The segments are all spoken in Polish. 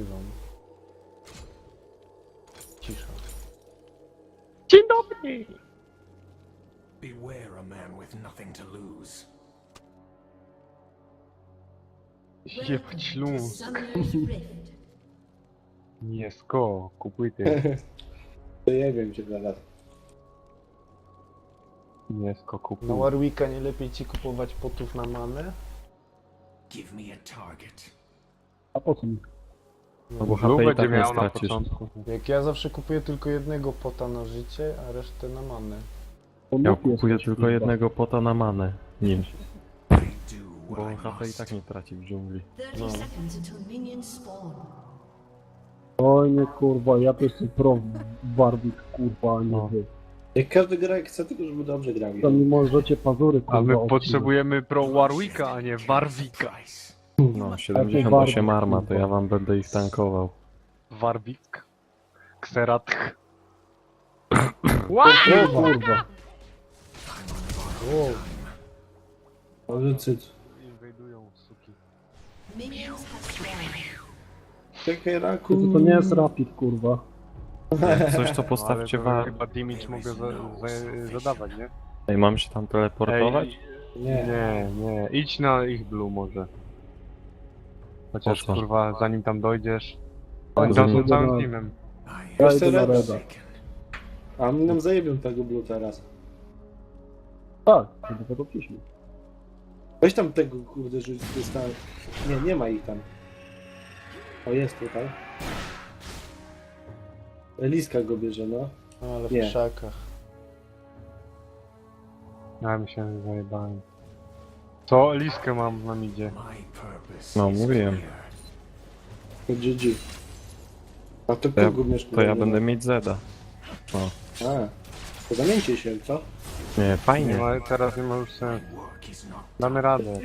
nagrywam. Cisza. Dzień dobry! Beware a man with nothing to lose. Jebać. Summoner's Rift. Niesko, kupuj ty. To ja wiem cię zaraz. Niesko, kupuj. Na Warwicka nie lepiej ci kupować potów na manę? Give me a target. A po co mi? No bo HP i będzie tak nie stracisz. początku. Jak ja zawsze kupuję tylko jednego pota na życie, a resztę na manę. Ja kupuję tylko jednego pota na manę. Nim. Bo I HP i tak nie traci w dżungli. 30 No. Oj nie kurwa, ja to jestem pro Warwick kurwa, a nie No. wy. Jak każdy gra chce, tylko żeby dobrze grał. To mi możecie pazury kurwa A my odcinać. potrzebujemy pro Warwicka, a nie Warwicka. No, 78 bardzo, arma, to ja wam będę ich tankował. Warwick. Kseratch. O kurwa. Wow. Może cyc. Inwajdują suki. Czekaj, To, raku. to nie jest rapid kurwa. Jak coś to No, postawcie ale to war. Chyba damage mogę za, za, zadawać, nie? Ej, mam się tam teleportować? Ej, Nie. nie, nie. Idź na ich blue może. Chociaż Po co? kurwa, zanim tam dojdziesz. Ale Oni tam są zanim- całym teamem. Ja idę na reda. A my nam zajebią tego blue teraz. Tak, żeby to dopiśmy. Weź tam tego kurde rzuć dostałem. Nie, nie ma ich tam. O, jest tutaj. Liska go bierze, no. No, ale w Nie. krzakach. Ja mi się zajebałem. Co? Liskę mam na midzie. No, mówiłem. To GG. A to To ja, kogo to ja będę mieć Zeda. A, to zamieńcie się, co? Nie, Nie fajnie. ma, teraz nie ma już sensu. Damy radę.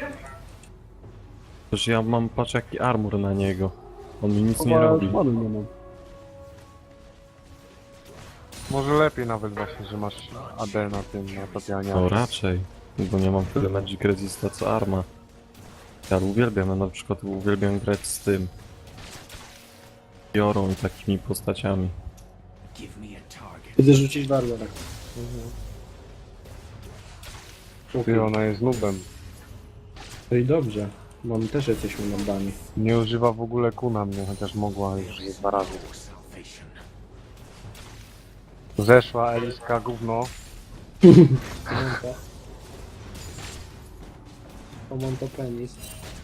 Przecież ja mam, patrz jaki armor na niego. On mi nic nie robi. nie mam. Może lepiej nawet właśnie, że masz AD na tym, na Tatianie. No raczej. Bo nie mam tyle Magic Resista co arma. Ja uwielbiam, ja na przykład uwielbiam grać z tym. Biorą i takimi postaciami. Będę rzucić wargę tak. Ty, ona jest nubem. No i dobrze. Bo my też jesteśmy nobami. Nie używa w ogóle ku na mnie, chociaż mogła już ze dwa razy. Zeszła Eliska gówno. O, mam to penis.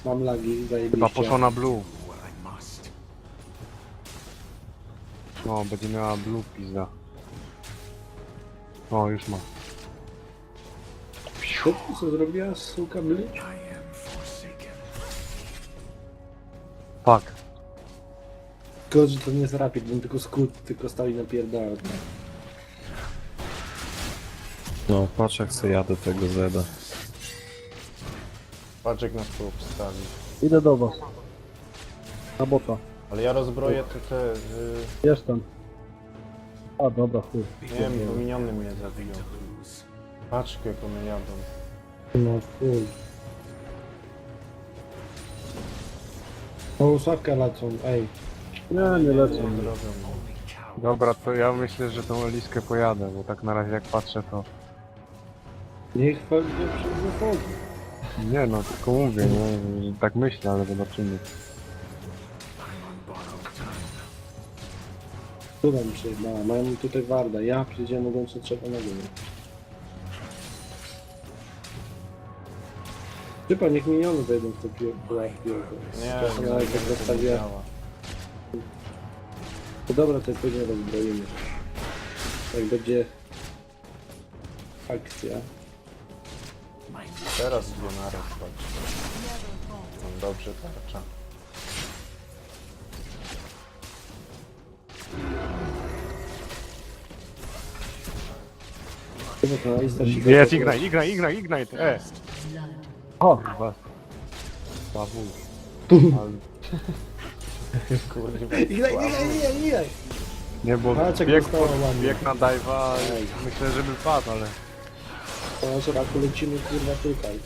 Mam lagi, Chyba zajebiście. poszła na blue. No, będzie miała blue pizza. O, już ma. Co ty co zrobiła suka forsaken. Fuck. Tylko, że to nie jest rapid, bym tylko skrót, tylko stali na pierdolę. No, patrz jak se jadę tego Zeda. Paczek nas tu obstawi. Idę do was. Na bota. Ale ja rozbroję te, te y, Jestem. A dobra, chuj. nie wiem, bo miniony mnie zabiją. Patrz jak one jadą. No chuj. O, sławka lecą, ej. Nie, nie lecę. Nie zrobią. Dobra, to ja myślę, że tą Eliskę pojadę, bo tak na razie jak patrzę to... Niech chodzi przez zachodu. Nie no, tylko mówię, nie? że Tak myślę, ale zobaczymy. Time. Tu nam przyjebała, mają tutaj warda. Ja przyjdzie mogą co trzeba na górę. Chyba niech miniony wejdą w to pierdolę. Nie, nie, nie, nie działa. To dobra, to później rozbroimy. Jak będzie akcja. Teraz naraz chodź. Mam dobrze tarcza. Chyba Jest, ignite, ignite, ignite, ignite, e! O, Kurwa. Babu. Kurwa. Igraj, igraj, igraj, igraj! Nie, bo jak bieg, ładnie. bieg na dive'a, myślę, żeby padł, ale... To że raku lecimy kurwa tutaj.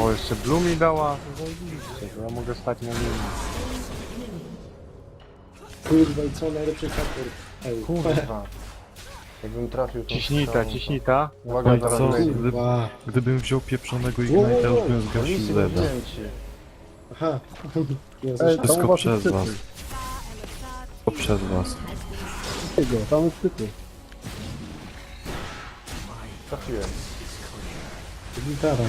O, jeszcze Blue mi dała. Zajebiście, to ja mogę stać na nim. Kurwa i co najlepszy kapur. Ej, Kurwa. Jakbym trafił tą Ciśnita, strzałą, to- ciśnita. Uwaga, Oj, co? Kurwa. Gdybym wziął pieprzonego Ignite'a, już bym zgasił Lisy Zeda. Aha. Nie, Ej, tam Wszystko u was przez jest was. To przez was. Tego, tam jest tytuł. Trafiłem. Gitara.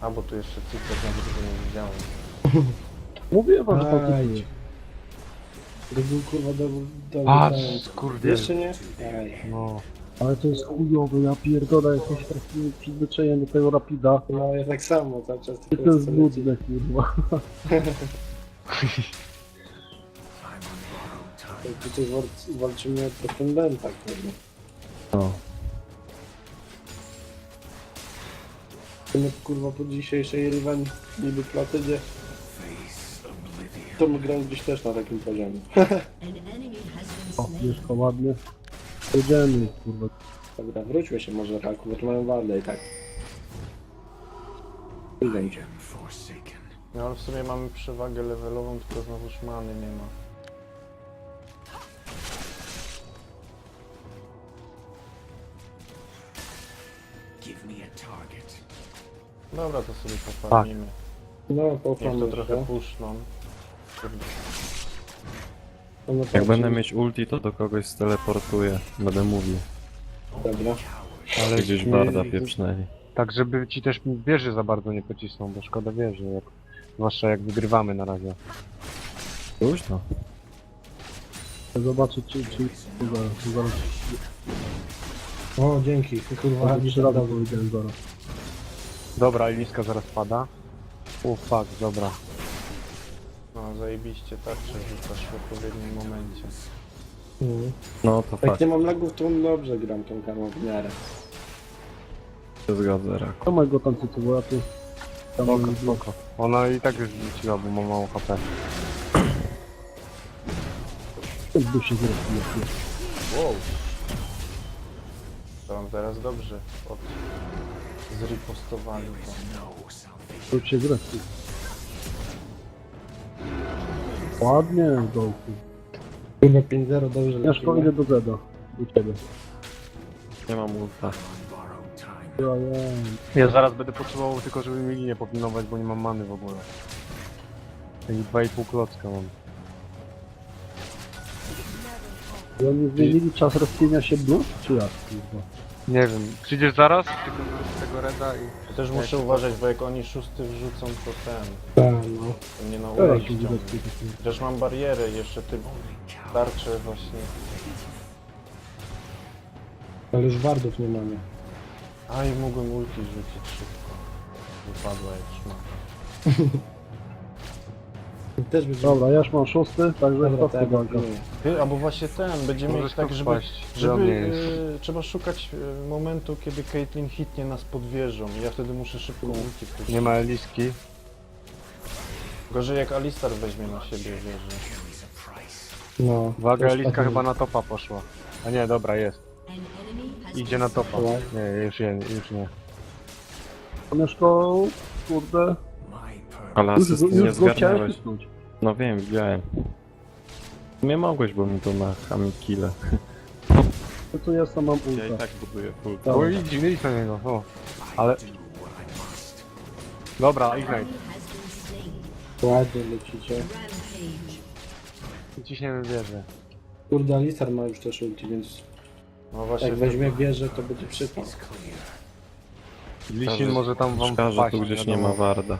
A, bo tu jeszcze cyklop, nawet tego nie widziałem. Mówię wam, że tam Aj. tytuł. To był kurwa Patrz, talent. kurde. Jeszcze nie? Ej. No. Ale to jest chujowe, ja pierdolę, jakoś taki przyzwyczajenie do tego rapida. No ja tak samo cały czas I tylko to jest lecieć. nudne, kurwa. Tutaj wal- walczymy o pretendenta, kurwa. No. My kurwa po dzisiejszej rywali niby platydzie, to my gramy gdzieś też na takim poziomie. An enemy has been O, slain. mieszka ładnie. Jedziemy, kurwa. Dobra, wróćmy się może Raku, bo tu mają waldę i tak. Idę Forsaken. No ale w sumie mamy przewagę levelową, tylko znowu szmany nie ma. Give me a target. Dobra, to sobie pofarmimy. No, Niech to trochę puszczą. Kurde. Jak będę mieć ulti, to do kogoś steleportuję. Będę mówił. Dobra. Ale Gdzieś nie- barda pieprznęli. Tak, żeby ci też wieży za bardzo nie pocisnął, bo szkoda wieży. Jak, zwłaszcza jak wygrywamy na razie. Późno. Zobaczę, czy, czy, zaraz, zaraz, O, dzięki. Kurwa, zaraz, trzy razy powiedziałem zaraz. Dobra, Eliska zaraz pada. O fuck, dobra. No zajebiście tarczę rzucasz w odpowiednim momencie. Mhm. No to Jak fakt, nie mam lagów, to dobrze gram tą karmą w miarę. się zgodzę, Rak. To mojego tam tytułu, ja tu... Tam Spoko, spoko. Ona i tak już wróciła, bo ma mało HP. Duszy zresztą. Wow! To mam teraz dobrze od... zripostowali to. Salvation. To się zresztą. Ładnie, dołku. Kurwa 5-0, dobrze Ja szkoda idę do Zeda. Do ciebie. Nie mam ulta. Ja zaraz będę potrzebował tylko, żeby mi linię popilnować, bo nie mam many w ogóle. I 2,5 klocka mam. I oni zmienili czas rozpienia się blue, czy jak? Kurwa. Nie wiem, przyjdziesz zaraz? Tylko z tego reda i... Ja też muszę uważać, bo jak oni szósty wrzucą, to ten... Tak, no. to mnie na Teraz widać takie. Też mam barierę jeszcze typ tarczę właśnie. Ale już wardów nie mamy. A i mogłem ulti rzucić szybko. Wypadła jak szmata. Też będzie... Dobra, ja już mam szósty, także Dobra, tak, walka. Ty, albo właśnie ten, będziemy mieć Możesz tak, tu żeby, wpaść, żeby e, trzeba szukać e, momentu, kiedy Caitlyn hitnie nas pod wieżą i ja wtedy muszę szybko ulti puścić. Nie ma Eliski. Gorzej jak Alistar weźmie na siebie wieżę. No. Uwaga, Też Eliska tak chyba na topa poszła. A nie, dobra, jest. Idzie na topa. Nie, już nie, już nie. Mieszko, kurde. Ale już, asyst już nie go chciałeś zgarnąłeś. pisnąć. No wiem, widziałem. Nie mogłeś, bo mi to na hamikile. To co jestem, mam Ja i ulta. tak buduję full. Dobra. O, idź, idź na niego, o. Ale, I dobra, Ignite. Ładnie lecicie. Ciśniemy wieżę. Kurde, Alistar ma już też ulti, więc No właśnie, jak weźmie wieżę, to będzie przypał. Lisin może tam wam Szkoda, że wpaść, tu gdzieś nie wiadomo. ma Warda.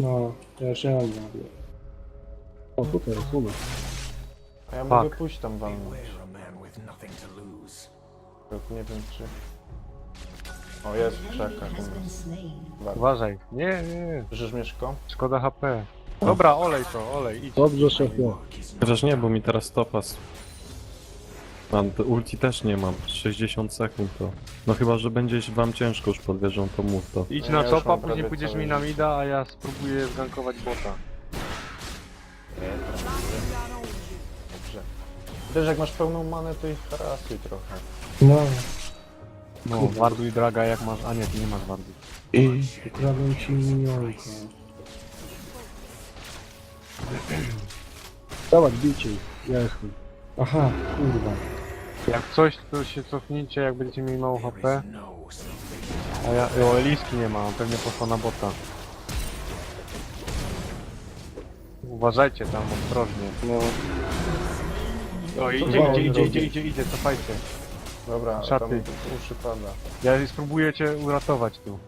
No, ja już nie mam wady. O, tutaj uno. a ja Fuck. mogę pójść tam walnąć. Tylko nie wiem czy... O, jest w krzakach. Warto. Uważaj. Nie, nie, nie. Słyszysz Mieszko? Szkoda HP. Dobra, olej to, olej, idź. Dobrze, szefie. Chociaż nie, bo mi teraz topas. Mam to ulti też nie mam. 60 sekund to. No chyba, że będzie wam ciężko już pod wieżą, to mów to. Idź Ja na już topa, mam później pójdziesz całe mi na życie. mida, a ja spróbuję zgankować bota. Też jak masz pełną manę, to ich harasuj trochę. No, No, warduj draga jak masz... A nie, ty nie masz wardu. I ukradłem ci minionka. Dawać, bijcie ich. Ja jestem. Aha, kurwa. Jak coś, to się cofnijcie, jak będziecie mieli mało HP. A ja... O, Eliski nie ma, on pewnie poszła na bota. Uważajcie tam, ostrożnie. No, O, idzie, Wow, idzie, idzie, drogi. idzie, idzie, idzie, cofajcie. Dobra, Szaty. tam uszy pada. Ja spróbuję cię uratować tu.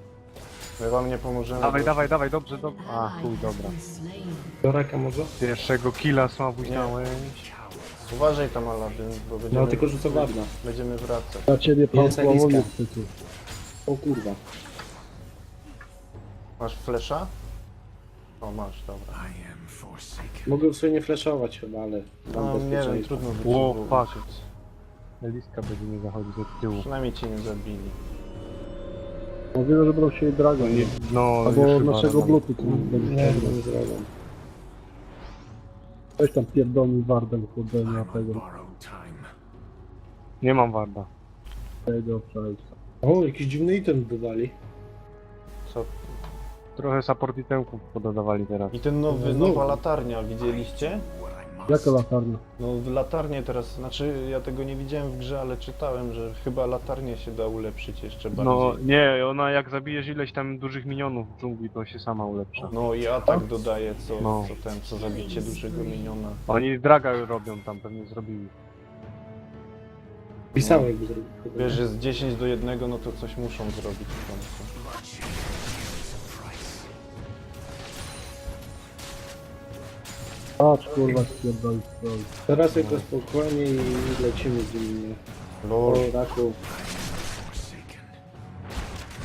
My wam nie pomożemy. Dawaj, bo- dawaj, dawaj, dobrze, dobrze. A, chuj, dobra. do raka może? Pierwszego killa słabuś dałeś. Uważaj tam Aladyn, bo będziemy, No, tylko rzucę ładna. będziemy wracać. Dla ciebie pan Jest sławowiec przecież. O kurwa. Masz flesza? O, masz, dobra. I am forsaken. Mogę sobie nie flashować chyba, ale mam No nie wiem, bezpieczeństwo. trudno Ło, było fuck. Eliska będzie nie zachodzić od tyłu. Przynajmniej cię nie zabili. Mówię, że będą się drago, nie? No, Albo już chyba naszego razem. blutu, co będzie Nie, nie zrobię. Weź tam pierdolni nie ma tego. Nie mam warda. tego przejścia. O, jakiś dziwny item dodali. Co? Trochę support itemków pododawali teraz. I ten nowy, No. nowa latarnia, widzieliście? Jaka latarnia? No w latarnię teraz, znaczy ja tego nie widziałem w grze, ale czytałem, że chyba latarnię się da ulepszyć jeszcze bardziej. No nie, ona jak zabijesz ileś tam dużych minionów w dżungli, to się sama ulepsza. No i atak dodaje co, No. co ten, co zabicie dużego miniona. Oni draga robią tam, pewnie zrobili. Pisałem jakby zrobił. Wiesz, że z 10 do 1, no to coś muszą zrobić w końcu. Patrz, kurwa, spierdoli stoi. Teraz jako spokojnie i lecimy z nimi. O, Lol, raku.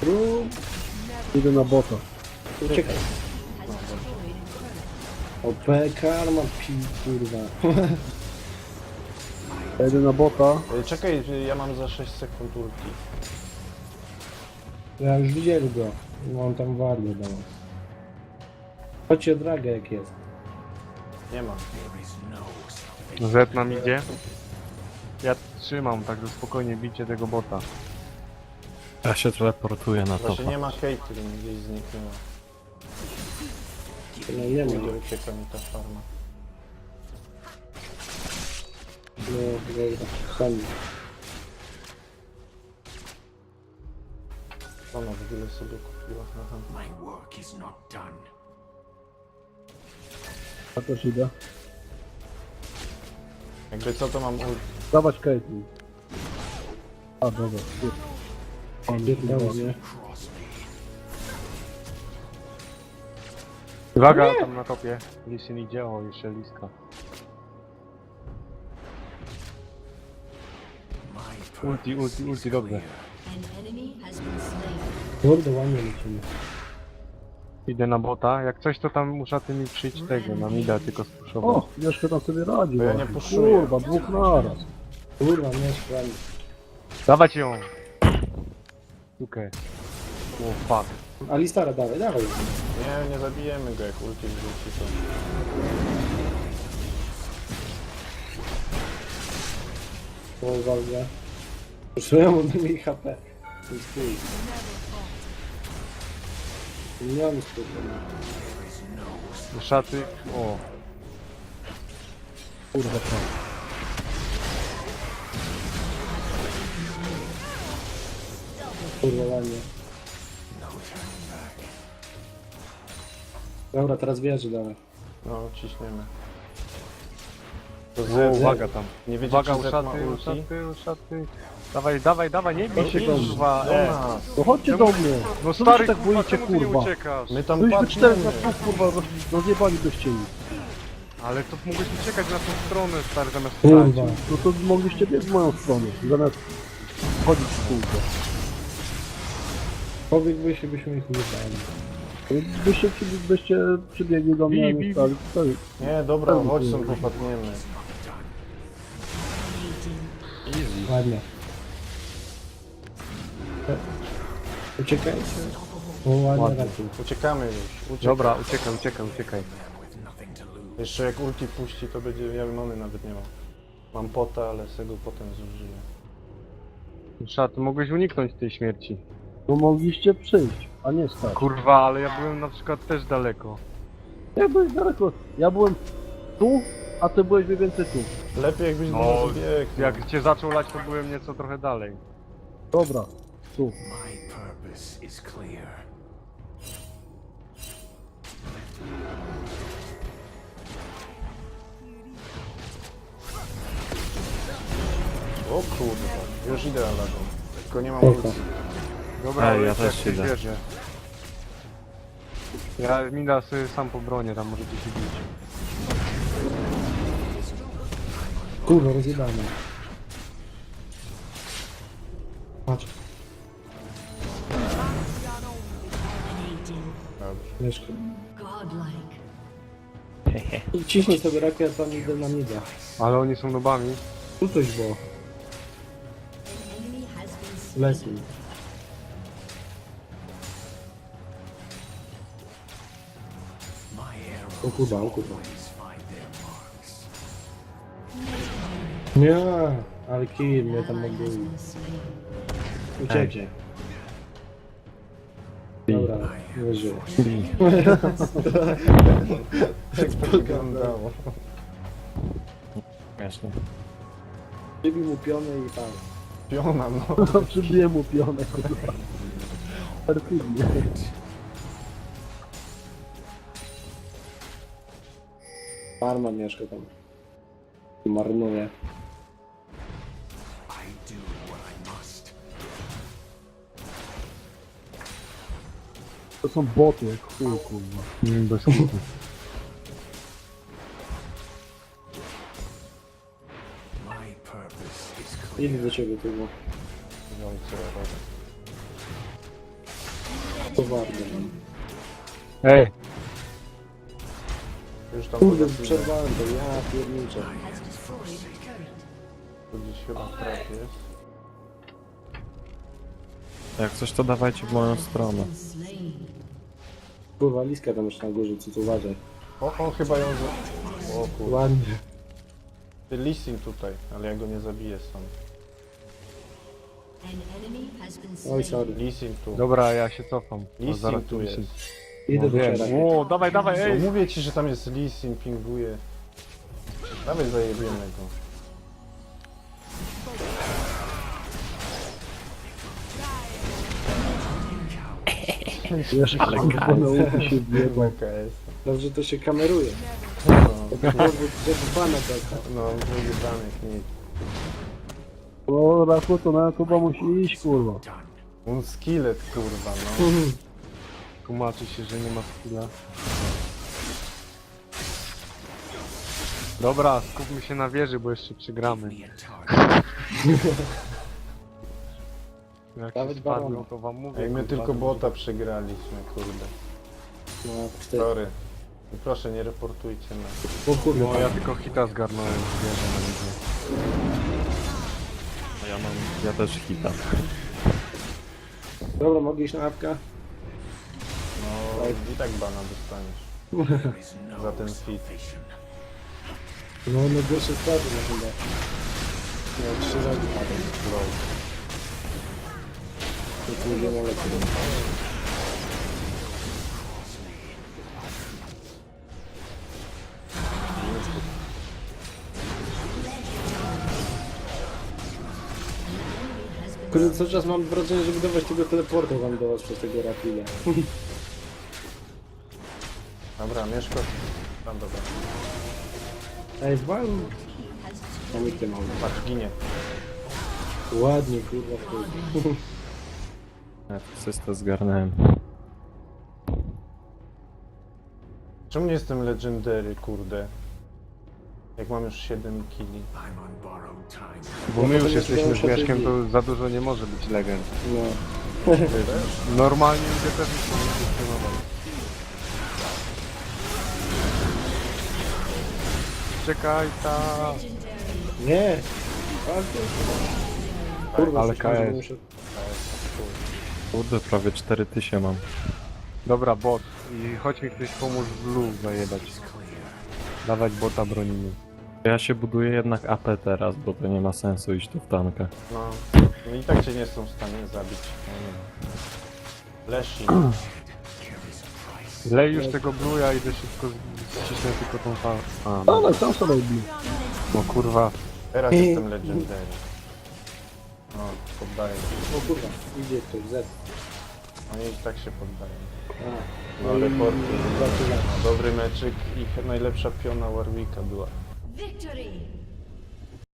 Rób. Idę na bota. Uciekaj. Has destroyed a turret. O, PK, ma pi, kurwa. Ja idę na bota. E, czekaj, ja mam za 6 sekund ulti. Ja już widzieli go. No, on tam wardę dał. Chodźcie dragę jak jest. Nie ma. Z nam idzie. Ja trzymam, także spokojnie bicie tego bota. Ja się teleportuję na Właśnie topa. nie ma Caitlyn, gdzieś zniknęła. No nie ma. Będzie ucieka mi ta farma. No, dobra. Sami. Ona w ogóle sobie kupiła. Aha. My work is not done. Ja też idę. Jakby co to mam ulti. Dawać Caitlyn. A, dobra. jest. Pan Pierdolę, nie? Cross me. Uwaga, tam na topie. Lisin idzie, o jeszcze liska. Ulti, ulti, ulti, dobrze. An enemy has been slain. Kurde, ładnie lecimy. Idę na bota, jak coś to tam muszę tymi przyjść tego, na mida tylko spuszować. O, Mieszka tam sobie radzi. Bo ja nie puszuję. Kurwa, dwóch naraz. Kurwa, nie szklani. Dawać ją! Okej. O fuck. Alistara, dawaj, dawaj. Nie, nie zabijemy go jak ulti wrzuci to. Po uwagę. Już ja mam mniej HP. To jest chuj. Nie mam spokojnie. Szaty, o. Kurwa, co? Kurwa, ładnie. Dobra, teraz wierzy, dawaj. No, ciśniemy. To O, Z, uwaga tam. nie wiecie Uwaga, czy Z ma uszaty, ulti? uszaty, uszaty. Dawaj, dawaj, dawaj, nie bij się mnie. kurwa, e. nas. No chodźcie do mnie. No wy stary, się tak kurwa, boicie, czemu ty nie kurwa? uciekasz? My tam Byliśmy czterech na dwóch, kurwa, roz- rozjebalibyście ich. Ale to mogłeś uciekać na tą stronę, stary, zamiast Kurwa. strzelać. No to mogliście biec w moją stronę, zamiast chodzić w kółko. Powiedz by się, byśmy ich ujebali. Byście, przy- byście przybiegli do mnie, a Bi, bi, nie stali. stoi. Nie, dobra, chodź stąd popadniemy. Ładnie. Uciekajcie. O, ładnie. Uciekamy już. Uciek. Dobra, uciekaj, uciekaj, uciekaj. Jeszcze jak ulti puści, to będzie... Ja mamy nawet nie mam. Mam pota, ale z tego potem zużyję. Szat, mogłeś uniknąć tej śmierci. Bo mogliście przyjść, a nie stać. Kurwa, ale ja byłem na przykład też daleko. Ja byłeś daleko. Ja byłem tu, a ty byłeś mniej więcej tu. Lepiej jakbyś do No, nas biegł. Jak cię zaczął lać, to byłem nieco trochę dalej. Dobra, tu. My purpose is clear. O kurwa, już idę. Tylko nie mam Spoko. Dobra, Ej, ja lecę, też jak idę. wierzę. Ja Mida sobie sam po bronie, tam możecie się bić. Kurwa, rozjebane. Mieszko. Ciśnij sobie rakiet, a tam idę na mida. Ale oni są nobami. Tu coś było. Arrows O kurwa, o kurwa. Nie, ale kill mnie tam mogli. Ucieknie. Dobra, nie żyję. Jak to wyglądało. Przybił mu piony i tak. Piona, no. Przybiję mu pionę, kurwa. Perfidnie. Farma mieszka tam. Marnuje. To są boty, jak chuj, kurwa. Mm, Bez kitu. My purpose is clear. Idę do ciebie tu. Nie wiem co ja robię. To warto. Ej, Już tam Kurde, zaraz idę. przerwałem to, ja pierniczę. Tu gdzieś chyba traf jest. Jak coś to dawajcie w moją stronę. Kurwa, liska tam jeszcze na górze, co tu uważaj. O, o, chyba ją za... O kurwa. Ładnie. Lissin tutaj, ale ja go nie zabiję sam. An enemy has been Oj, slain. sorry. Lissin tu. dobra, ja się cofam. Bo zaraz tu jest. Idę No do wiem. ciebie. O, dawaj, dawaj, No ej! mówię ci, że tam jest Lissin, pinguje. Dawaj zajebiemy go. Jeszcze kurwa na ulicy się. Dobrze to się kameruje. No, pana taka. no wyjebanych nic. O, Raku, to na Kuba musi iść, kurwa. On skillet kurwa, no. Tłumaczy się, że nie ma skilla. Dobra, skupmy się na wieży, bo jeszcze przegramy. Jak Nawet się spadną, barona. to wam mówię. Jak my kurwa, tylko to- bota przegraliśmy, kurde. No, wtedy. Sorry. Proszę nie reportujcie nas. O No ja tylko hita zgarnąłem wieży na widzę. A ja mam, ja też hita. Dobra, mogę iść na apka? No i tak bana dostaniesz. No Za ten fit. salvation. No, najgorsze sprawy na chyba. Miał trzy razy padł. Low. To pójdzie na. Kurde, cały czas mam wrażenie, że budować tego teleportu wam do was przez tego rapida. Dobra, Mieszko. Tam dobra. Ej, wam... Mamy ty mamy. Patrz, ginie. Ładnie, kurwa, wchodzi. Ja wszystko zgarnąłem. Czemu nie jestem legendary, kurde? Jak mam już 7 killi. I'm on borrowed time. Bo my już jesteśmy z Mieszkiem, to za dużo nie może być legend. No. Normalnie ludzie też nie powinni funkcjonować. Czekaj, ta. Nie! Ale że KS. Kurde, prawie 4000 mam. Dobra, bot. I chodź mi ktoś pomóż w blue zajebać. Dawać bota bronimy. Ja się buduję jednak AP teraz, bo to nie ma sensu iść tu w tankę. No, no i tak cię nie są w stanie zabić. No, nie. Leshi. Lej już tego blue, ja idę szybko z- ścisnę tylko tą falę. A, no, Dawaj, tam sobie robi. no kurwa. Teraz jestem legendary. No, poddaję się. O kurwa, idzie ktoś, Z. Oni i tak się poddają. A, No, i- reporty. No, dobry meczyk i najlepsza piona Warwicka była. Victory!